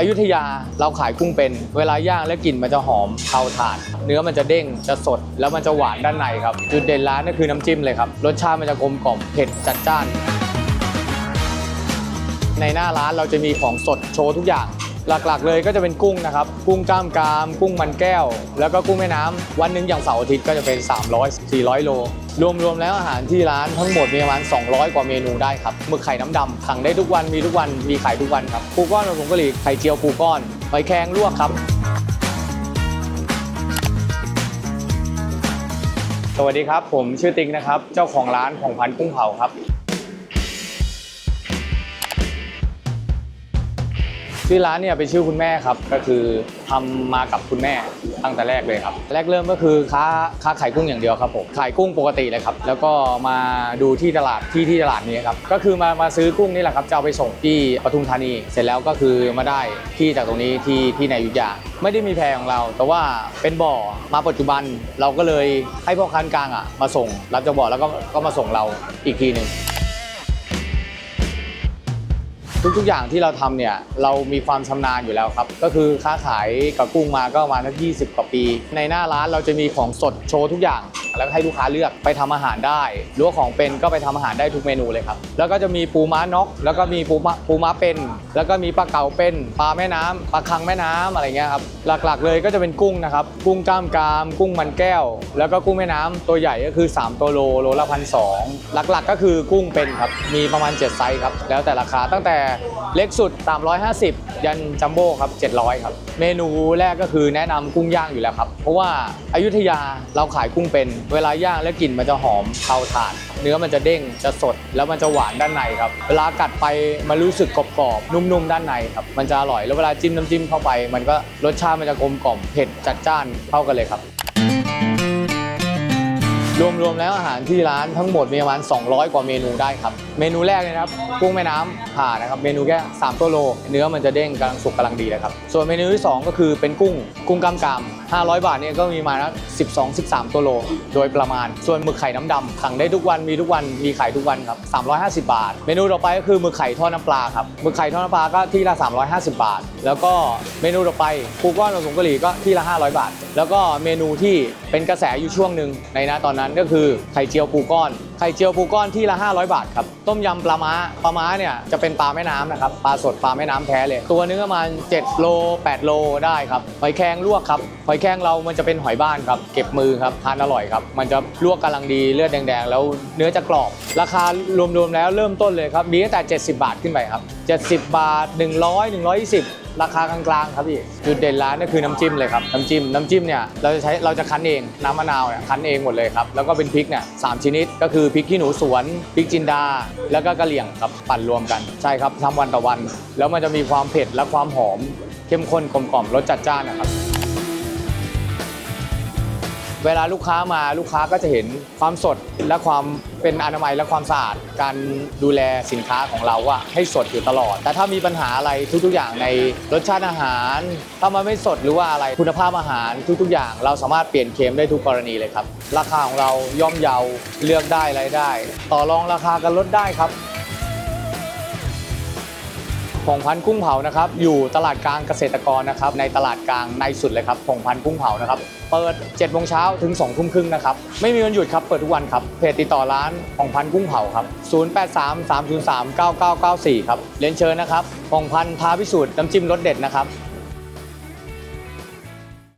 อยุธยาเราขายกุ้งเป็น เวลาย่างแล้วกลิ่นมันจะหอมเผาถ่าน เนื้อมันจะเด้งจะสด แล้วมันจะหวานด้านในครับ จุดเด่นร้านก็คือน้ำจิ้มเลยครับรสชาติมันจะกลมกล่อมเผ็ดจัดจ้าน ในหน้าร้านเราจะมีของสดโชว์ทุกอย่าง หลักๆ เลยก็จะเป็นกุ้งนะครับ กุ้งกล้ามกราม กุ้งมันแก้ว แล้วก็กุ้งแม่น้ำวันหนึ่งอย่างเสาร์อาทิตย์ก็จะเป็น 300 400 โล รวมๆแล้วอาหารที่ร้านทั้งหมดมีประมาณ 200 กว่าเมนูได้ครับหมึกไข่น้ำดำสั่งได้ทุกวันมีทุกวันมีขายทุกวันครับปูก้อนผงกะหรี่ไข่เจียวปูก้อนหอยแครงลวกครับสวัสดีครับ ผมชื่อติ๊กนะครับ เจ้าของร้านของพันกุ้งเผาครับ ชื่อร้านเนี่ยเป็นชื่อคุณแม่ครับ ก็คือทำมากับคุณแม่ตั้งแต่แรกเลยครับ แรกเริ่มก็คือค้าค้าขายกุ้งอย่างเดียวครับผมขายกุ้งปกติเลยครับ แล้วก็มาดูที่ตลาดที่ที่ตลาดนี้ครับก็คือมามาซื้อกุ้งนี่แหละครับจะเอาไปส่งที่ปทุมธานี เสร็จแล้วก็คือมาได้ที่จากตรงนี้ที่ที่ในอยุธยาไม่ได้มีแพรของเรา แต่ว่าเป็นบ่อมาปัจจุบันเราก็เลยให้พ่อค้ากลางอะมาส่งรับจากบ่อแล้วก็ก็มาส่งเราอีกทีหนึ่ง ทุก ๆ อย่างที่เราทำเนี่ยเรามีความชำนาญอยู่แล้วครับ ก็คือค้าขายกับกุ้งมาก็ประมาณสัก20 กว่าปี ในหน้าร้านเราจะมีของสดโชว์ทุกอย่าง แล้วก็ให้ลูกค้าเลือกไปทำอาหารได้หรือว่าของเป็นก็ไปทำอาหารได้ทุกเมนูเลยครับ แล้วก็จะมีปูม้านก แล้วก็มีปูม้าปูม้าเป็น แล้วก็มีปลาเก๋าเป็นปลาแม่น้ำปลาคังแม่น้ำอะไรเงี้ยครับหลักๆ เลยก็จะเป็นกุ้งนะครับกุ้งกล้ามกราม กุ้งมันแก้ว แล้วก็กุ้งแม่น้ำตัวใหญ่ก็คือ 3 ตัวโลโลละพันสองหลักๆ ก็คือกุ้งเป็นครับมีประมาณ 7 ไซส์ครับแล้วแต่ราคาตั้งแต่เล็กสุด 350 ยันจัมโบ้ครับ 700 ครับ เมนูแรกก็คือแนะนำกุ้งย่างอยู่แล้วครับ เพราะว่าอายุทยาเราขายกุ้งเป็น เวลาย่างแล้วกลิ่นมันจะหอมเทาถ่าน เนื้อมันจะเด้งจะสดแล้วมันจะหวานด้านในครับ เวลากัดไปมันรู้สึกกรอบๆนุ่มๆด้านในครับมันจะอร่อยแล้วเวลาจิ้มน้ำจิ้มเข้าไป มันก็รสชาติมันจะกลมกล่อมเผ็ดจัดจ้านเข้ากันเลยครับ รวมๆแล้วอาหารที่ร้านทั้งหมดมีประมาณ 200 กว่าเมนูได้ครับ เมนูแรกเลยนะครับกุ้งแม่น้ำผ่านะครับเมนูแค่3ตัวโล เนื้อมันจะเด้งกำลังสุกกำลังดีเลยครับ ส่วนเมนูที่ 2 ก็คือเป็นกุ้งกุ้งกำกาม500 บาทเนี่ยก็มีมาแล้ว12 13 ตัวโล โดยประมาณ ส่วนหมึกไข่น้ำดำสั่งได้ทุกวันมีทุกวันมีขายทุกวันครับ350 บาท เมนูต่อไปก็คือหมึกไข่ทอดน้ำปลาครับหมึกไข่ทอดน้ำปลาก็ที่ละ 350 บาท แล้วก็เมนูต่อไปปูก้อนผงกะหรี่ก็ที่ละ 500 บาท แล้วก็เมนูที่เป็นกระแสอยู่ช่วงหนึ่งในนะตอนนั้นก็คือไข่เจียวปูก้อน ไข่เจียวปูก้อนที่ละ 500 บาทครับ ต้มยำปลาม้า ปลาม้าเนี่ยจะเป็นปลาแม่น้ำนะครับ ปลาสดปลาแม่น้ำแท้เลย ตัวนึงประมาณ7โล 8 โลได้ครับ หอยแครงลวกครับ หอยแครงเรามันจะเป็นหอยบ้านครับ เก็บมือครับ ทานอร่อยครับ มันจะลวกกำลังดีเลือดแดงๆ แล้วเนื้อจะกรอบ ราคารวมๆแล้วเริ่มต้นเลยครับ มีตั้งแต่ 70 บาทขึ้นไปครับ 70 บาท 100 120 ราคากลางๆครับพี่จุดเด่นร้านก็คือน้ำจิ้มเลยครับน้ำจิ้มน้ำจิ้มเนี่ยเราจะใช้เราจะคั้นเองน้ำมะนาวเนี่ยคั้นเองหมดเลยครับแล้วก็เป็นพริกเนี่ยสามชนิดก็คือพริกขี้หนูสวนพริกจินดา แล้วก็กะเหรี่ยงครับปั่นรวมกันใช่ครับทำวันต่อวัน แล้วมันจะมีความเผ็ดและความหอมเข้มข้นกลมกล่อมรสจัดจ้านนะครับ เวลาลูกค้ามาลูกค้าก็จะเห็นความสดและความเป็นอนามัยและความสะอาด การดูแลสินค้าของเราว่าให้สดอยู่ตลอด แต่ถ้ามีปัญหาอะไรทุกๆอย่างในรสชาติอาหาร ถ้ามันไม่สดหรือว่าอะไรคุณภาพอาหารทุกๆอย่าง เราสามารถเปลี่ยนเค็มได้ทุกกรณีเลยครับ ราคาของเราย่อมเยาเลือกได้รายได้ ต่อรองราคากันลดได้ครับ ผงพันธุ์กุ้งเผานะครับอยู่ตลาดกลางเกษตรกรนะครับในตลาดกลางในสุดเลยครับผงพันธุ์กุ้งเผานะครับเปิด7โมงเช้าถึง2ทุ่มครึ่งนะครับไม่มีวันหยุดครับเปิดทุกวันครับเพจติดต่อร้านผงพันธุ์กุ้งเผาครับ0833039994ครับเรียนเชิญนะครับผงพันธุ์ทาพิสูจน์น้ำจิ้มรสเด็ดนะครับ